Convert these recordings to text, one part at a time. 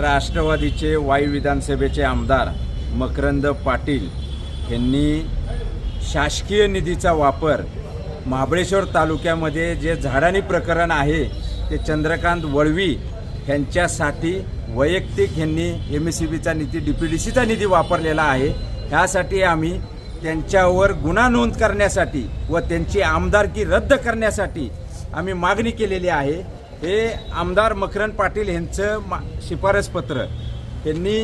राष्ट्रवादीचे वायू विधानसभेचे आमदार मकरंद पाटील यांनी शासकीय निधीचा वापर महाबळेश्वर तालुक्यामध्ये जे झाडानी प्रकरण आहे ते चंद्रकांत वळवी यांच्यासाठी वैयक्तिक यांनी एम एस सी बीचा निधी डी पी डी सीचा निधी वापरलेला आहे. ह्यासाठी आम्ही त्यांच्यावर गुन्हा नोंद करण्यासाठी व त्यांची आमदारकी रद्द करण्यासाठी आम्ही मागणी केलेली आहे. हे आमदार मकरंद पाटील यांचं मा शिफारसपत्र. यांनी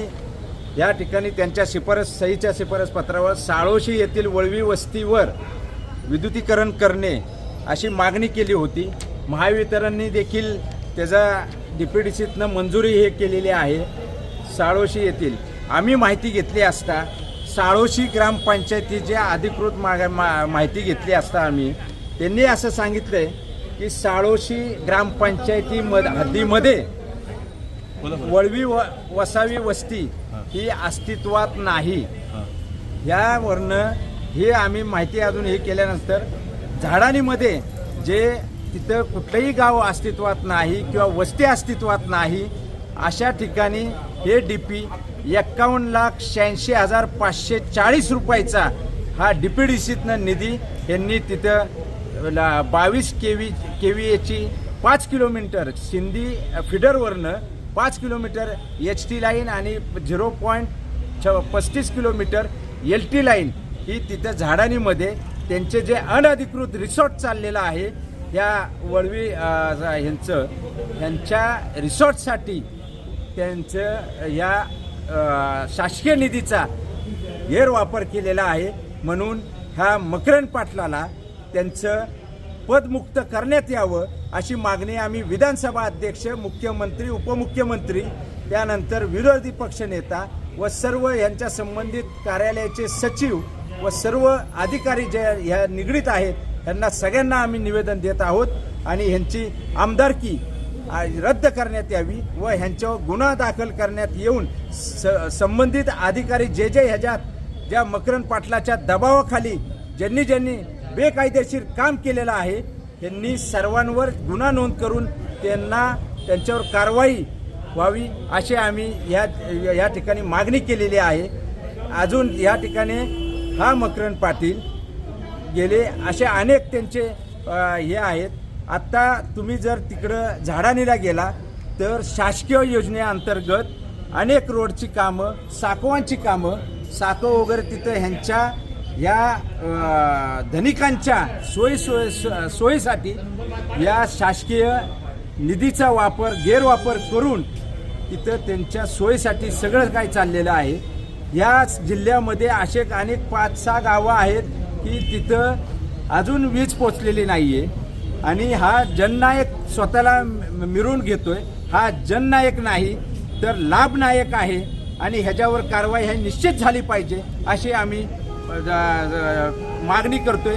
या ठिकाणी त्यांच्या शिफारस सहीच्या शिफारसपत्रावर साळोशी येथील वळवी वस्तीवर विद्युतीकरण करणे अशी मागणी केली होती. महावितरणने देखील त्याचा डी मंजुरी हे केलेली आहे साळोशी येथील. आम्ही माहिती घेतली असता साळोशी ग्रामपंचायतीच्या अधिकृत माग मा माहिती घेतली असता आम्ही त्यांनी असं सांगितलं आहे की साळोशी ग्रामपंचायती हद्दीमध्ये वळवी व वसावी वस्ती ही अस्तित्वात नाही. यावरनं हे आम्ही माहिती अजून हे केल्यानंतर झाडाणीमध्ये जे तिथं कुठलंही गाव अस्तित्वात नाही किंवा वस्ती अस्तित्वात नाही अशा ठिकाणी हे डी पी एक्कावन्न लाख शहाऐंशी हजार पाचशे चाळीस रुपयाचा हा डी पी डी सीतनं निधी यांनी तिथं ला- बावीस के व्ही के व्ही एची पाच किलोमीटर सिंधी फिडरवरनं पाच किलोमीटर एच टी लाईन आणि झिरो पॉईंट छ पस्तीस किलोमीटर एल टी लाईन ही तिथं झाडानीमध्ये त्यांचे जे अनधिकृत रिसॉर्ट चाललेलं आहे या वळवी ह्यांचं ह्यांच्या रिसॉर्टसाठी त्यांचं या शासकीय निधीचा गैरवापर केलेला आहे. म्हणून ह्या मकरण पाटलाला त्यांचं पदमुक्त करण्यात यावं अशी मागणी आम्ही विधानसभा अध्यक्ष मुख्यमंत्री उपमुख्यमंत्री त्यानंतर विरोधी पक्षनेता व सर्व यांच्या संबंधित कार्यालयाचे सचिव व सर्व अधिकारी जे ह्या निगडीत आहेत यांना सगळ्यांना आम्ही निवेदन देत आहोत आणि ह्यांची आमदारकी रद्द करण्यात यावी व ह्यांच्यावर गुन्हा दाखल करण्यात येऊन स संबंधित अधिकारी जे जे ह्याच्यात ज्या मकरंद पाटलाच्या दबावाखाली ज्यांनी ज्यांनी बेकायदेशीर काम केलेलं आहे. त्यांनी सर्वांवर गुन्हा नोंद करून त्यांना त्यांच्यावर कारवाई व्हावी अशी आम्ही या या ठिकाणी मागणी केलेली आहे. अजून या ठिकाणी हा मकरंद पाटील गेले असे अनेक त्यांचे हे आहेत. आत्ता तुम्ही जर तिकडं झाडानीला गेला तर शासकीय योजनेअंतर्गत अनेक रोडची कामं साकवांची कामं साकव वगैरे तिथं ह्यांच्या या धनिकांच्या सोयी सोय सोयीसाठी या शासकीय निधीचा वापर गैरवापर करून तिथं त्यांच्या सोयीसाठी सगळं काही चाललेलं आहे. या जिल्ह्यामध्ये असे अनेक पाच सहा गावं आहेत की तिथं अजून वीज पोचलेली नाही आहे आणि हा जननायक स्वतःला म- घेतोय. हा जननायक नाही तर लाभनायक आहे. आणि ह्याच्यावर कारवाई ही निश्चित झाली पाहिजे अशी आम्ही मागणी करतोय.